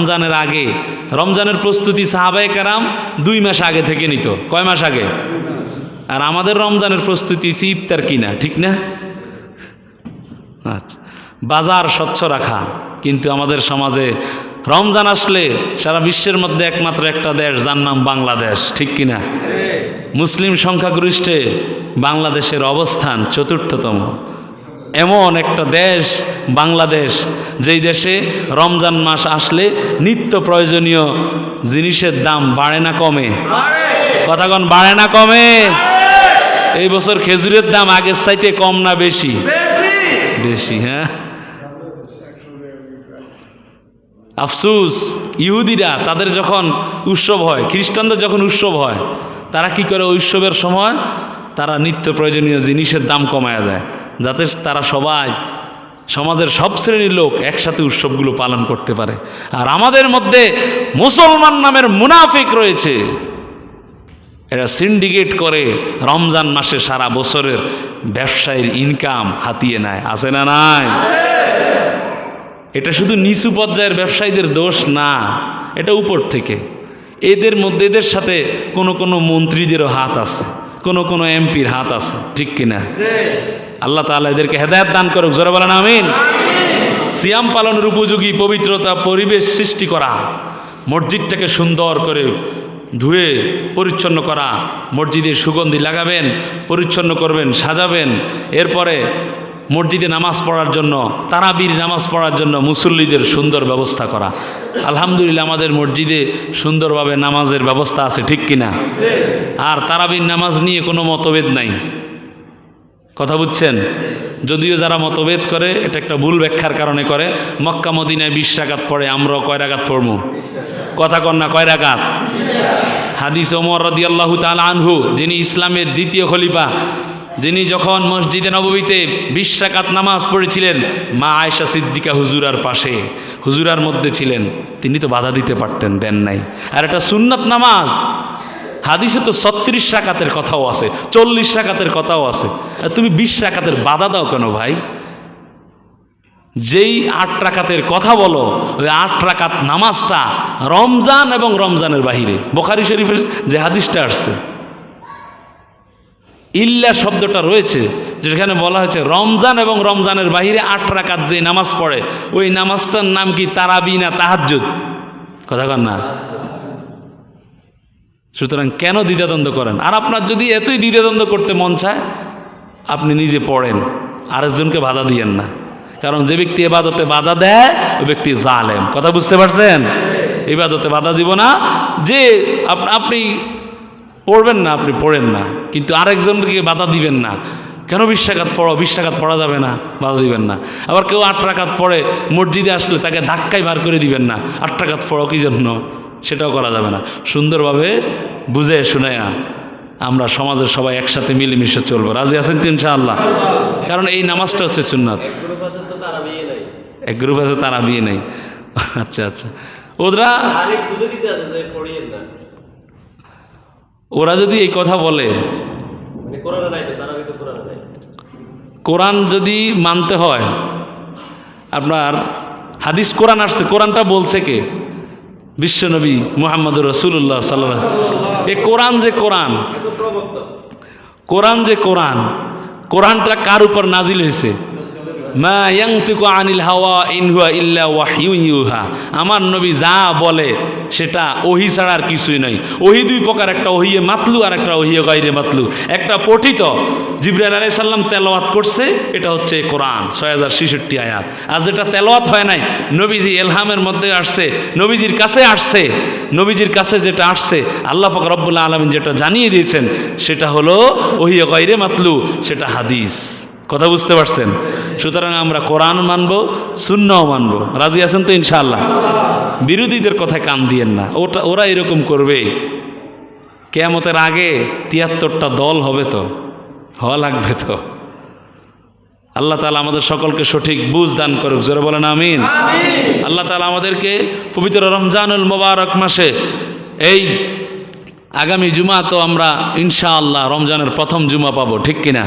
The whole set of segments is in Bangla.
রমজানের আগে। রমজানের প্রস্তুতি সাহাবায়ে কারাম দুই মাস আগে থেকে নিত। কয় মাস আগে? আর আমাদের রমজানের প্রস্তুতি ইফতার কিনা ঠিক না? আচ্ছা। বাজার স্বচ্ছ রাখা। কিন্তু আমাদের সমাজে রমজান আসলে সারা বিশ্বের মধ্যে একমাত্র একটা দেশ যার নাম বাংলাদেশ ঠিক কিনা? মুসলিম সংখ্যাগরিষ্ঠে বাংলাদেশের অবস্থান চতুর্থতম। এমন একটা দেশ, বাংলাদেশ, যেই দেশে রমজান মাস আসলে নিত্য প্রয়োজনীয় জিনিসের দাম বাড়ে না কমে। কথাগণ, বাড়ে না কমে। এই বছর খেজুরের দাম আগের চাইতে কম না বেশি? বেশি হ্যাঁ। আফসুস, ইহুদিরা তাদের যখন উৎসব হয়, খ্রিস্টানদের যখন উৎসব হয়, তারা কি করে উৎসবের সময়? তারা নিত্য প্রয়োজনীয় জিনিসের দাম কমায়া দেয়। যাতে তারা সবাই সমাজের সব শ্রেণির লোক একসাথে উৎসবগুলো পালন করতে পারে। আর আমাদের মধ্যে মুসলমান নামের মুনাফিক রয়েছে। এরা সিন্ডিকেট করে, রমজান মাসে সারা বছরের ব্যবসায়ের ইনকাম হাতিয়ে নেয়। আছে না নাই? এটা শুধু নিচু পর্যায়ের ব্যবসায়ীদের দোষ না, এটা উপর থেকে। এদের মধ্যে এদের সাথে কোনো কোনো মন্ত্রীদেরও হাত আছে, কোনো কোনো এমপির হাত আছে, ঠিক কিনা? আল্লাহ তাআলা এদেরকে হেদায়ত দান করুক। জোরে বলেন, আমিন। সিয়াম পালনের উপযোগী পবিত্রতা পরিবেশ সৃষ্টি করা, মসজিদটাকে সুন্দর করে ধুয়ে পরিচ্ছন্ন করা, মসজিদে সুগন্ধি লাগাবেন, পরিচ্ছন্ন করবেন, সাজাবেন। এরপরে মসজিদে নামাজ পড়ার জন্য, তারাবির নামাজ পড়ার জন্য মুসল্লিদের সুন্দর ব্যবস্থা করা। আলহামদুলিল্লাহ আমাদের মসজিদে সুন্দরভাবে নামাজের ব্যবস্থা আছে, ঠিক কিনা? আর তারাবির নামাজ নিয়ে কোনো মতভেদ নাই। কথা বুঝছেন? যদিও যারা মতভেদ করে, এটা একটা ভুল ব্যাখ্যার কারণে করে। মক্কা, মদিনায় বিশ রাকাত পড়ে, আমরাও কয় রাকাত পড়ব কথা কন না, কয় রাকাত? হাদিস ওমর রদি আল্লাহ তাল আনহু, যিনি ইসলামের দ্বিতীয় খলিফা, যিনি যখন মসজিদে নববীতে বিশ রাকাত নামাজ পড়েছিলেন, মা আয়সা সিদ্দিকা হুজুরার পাশে, হুজুরার মধ্যে ছিলেন। তিনি তো বাধা দিতে পারতেন, দেন নাই। আর এটা সুন্নত নামাজ। হাদিসে তো ছত্রিশ রাকাতের কথাও আছে, চল্লিশ রাকাতের কথাও আছে। তুমি বিশ রাকাতের বাধা দাও কেন ভাই? যেই আট রাকাতের কথা বলো, ওই আট রাকাত নামাজটা রমজান এবং রমজানের বাহিরে। বোখারি শরীফের যে হাদিসটা আসছে। ইল্লা শব্দটা রয়েছে, যেখানে বলা হয়েছে রমজান এবং রমজানের বাহিরে আট রাকাত যে নামাজ পড়ে, ওই নামাজটার নাম কি তারাবি না তাহাজ্জুদ? কথা কন না। সুতরাং কেন দ্বিধাদ্বন্দ্ব করেন? আর আপনার যদি এতই দ্বিধাদ্বন্দ্ব করতে মন চায়, আপনি নিজে পড়েন। আরেকজনকে বাধা দিয়েন না। কারণ যে ব্যক্তি এবাদতে বাধা দেয়, ওই ব্যক্তি জালেম। কথা বুঝতে পারছেন? এবাদতে বাধা দিব না। যে আপ- আপনি পড়বেন না, আপনি পড়েন না। কিন্তু আরেকজনকে বাধা দিবেন না। কেন বিশ্বাঘাত পড়ো? বিশ্বাঘাত পড়া যাবে না, বাধা দিবেন না। আবার কেউ আট রাকাত পড়ে মসজিদে আসলে তাকে ধাক্কায় বার করে দিবেন না। আট রাকাত পড়ো কি জন্য? সেটাও করা যাবে না। সুন্দরভাবে বুঝে শুনেয়া আমরা সমাজের সবাই একসাথে মিলেমিশে চলবো। রাজি আছেন তো ইনশাআল্লাহ? কারণ এই নামাজটা হচ্ছে সুন্নাত। এক গ্রুপ আছে তারা বিয়ে নেই। আচ্ছা আচ্ছা। ওরা ওরা যদি এই কথা বলে কোরআন যদি মানতে হয় আপনার হাদিস কোরআন আসছে কোরআনটা বলছে কে? বিশ্বনবী মোহাম্মদ রসুল্লাহ সাল্লাহ এ কোরআন যে কোরআন কোরআন যে কোরআন, কোরআনটা কার উপর নাজিল হয়েছে? মা ইয়াংতিকু আনিল হাওয়া ইনহুয়া ইল্লা ওয়াহিউ ইউহা। আমার নবী যা বলে, সেটা ওহি ছাড়া আর কিছুই নাই ওহি দুই প্রকার, একটা ওহিয়ে মাতলু আর একটা ওহিয়ে গাইরে মাতলু। একটা পঠিত, জিব্রাইল আলাই সাল্লাম তেলাওয়াত করছে, এটা হচ্ছে কোরআন, ছয় হাজার ছেষট্টি আয়াত। আর যেটা তেলাওয়াত হয় নাই, নবীজি এলহামের মধ্যে আসছে, নবীজির কাছে আসছে, নবীজির কাছে যেটা আসছে, আল্লাহ পাক রব্বুল্লাহ আলমিন যেটা জানিয়ে দিয়েছেন, সেটা হলো ওহিয়ে গাইরে মাতলু, সেটা হাদিস। কথা বুঝতে পারছেন? সুতরাং আমরা কোরআন মানবো শূন্যও মানবো। রাজি আছেন তো ইনশাআল্লাহ? বিরোধীদের কথায় কান দিয়েন না। ওটা ওরা এরকম করবে। কেয়ামতের আগে তিয়াত্তরটা দল হবে তো হওয়া লাগবে তো। আল্লাহ তালা আমাদের সকলকে সঠিক বুঝ দান করুক। জোরে বলেন আমিন। আল্লাহ তালা আমাদেরকে পবিত্র রমজানুল মোবারক মাসে এই আগামী জুমা তো আমরা ইনশাআল্লাহ রমজানের প্রথম জুমা পাবো ঠিক কিনা?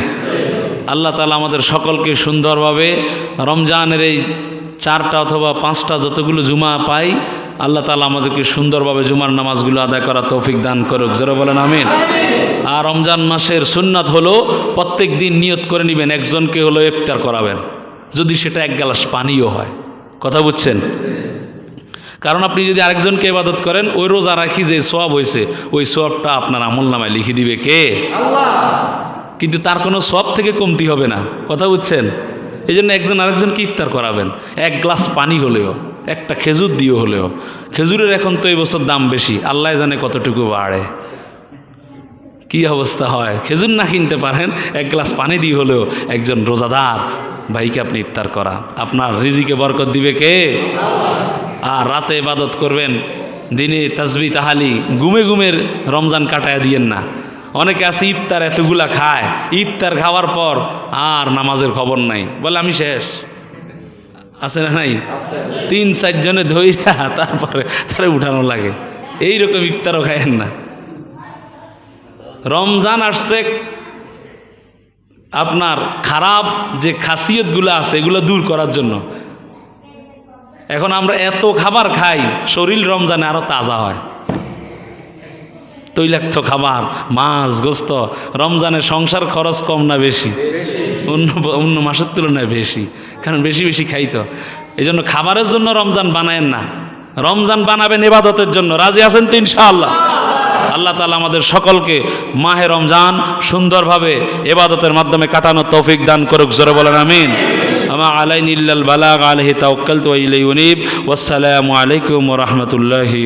আল্লাহ তালা আমাদের সকলকে সুন্দরভাবে রমজানের এই চারটা অথবা পাঁচটা যতগুলো জুমা পাই, আল্লাহ তালা আমাদেরকে সুন্দরভাবে জুমার নামাজগুলো আদায় করা তৌফিক দান করুক। যারা বলেন, আমিন। আর রমজান মাসের সুন্নাত হলো প্রত্যেক দিন নিয়ত করে নেবেন, একজনকে হলো ইফতার করাবেন, যদি সেটা এক গ্লাস পানিও হয়। কথা বুঝছেন? কারণ আপনি যদি আরেকজনকে ইবাদত করেন, ওই রোজা রাখি যে সোয়াব হয়েছে ওই সোয়াবটা আপনার আমল নামায় লিখে দিবে কে? কিন্তু তার কোনো সব থেকে কমতি হবে না। কথা বুঝছেন? এই জন্য একজন আরেকজনকে ইফতার করাবেন? এক গ্লাস পানি হলেও, একটা খেজুর দিয়ে হলেও। খেজুরের এখন তো এই বছর দাম বেশি, আল্লাহ জানে কতটুকু বাড়ে। কি অবস্থা হয়? খেজুর না কিনতে পারেন, এক গ্লাস পানি দিয়ে হলেও একজন রোজাদার, ভাইকে আপনি ইফতার করা। আপনার রিজিকে বরকত দিবে কে? আর রাতে ইবাদত করবেন, দিনে তাসবি, তাহালি গুমে গুমের রমজান কাটায় দিয়েন না। অনেকে আছে ইফতার এতগুলা খায়। ইফতার খাওয়ার পর আর নামাজের খবর নাই। বলে আমি শেষ। আছে না নাই? তিন চারজনে ধইরা তারপরে তারে উঠানো লাগে। এই এইরকম ইফতারও খায়েন না। রমজান আসছে আপনার খারাপ যে খাসিয়তগুলো আছে এগুলো দূর করার জন্য। এখন আমরা এত খাবার খাই শরীর রমজানে আরও তাজা হয়। তৈলাক্ত খাবার, মাছ, গোস্ত রমজানে সংসার খরচ কম না বেশি? অন্য অন্য মাসের তুলনায় বেশি, কারণ বেশি বেশি খাই তো এই জন্য খাবারের জন্য রমজান বানায়েন না। রমজান বানাবেন এবাদতের জন্য। রাজি আছেন তো ইনশাআল্লাহ? আল্লাহ তালা আমাদের সকলকে মাহে রমজান সুন্দরভাবে এবাদতের মাধ্যমে কাটানোর তৌফিক দান করুক। জোরে বলেন আমিন। আমা আলাইন ইল্লাল আলহি তাওয়াক্কালতু ওয়া ইলাইহি উনীব। ওয়াসসালামু আলাইকুম রাহমাতুল্লাহি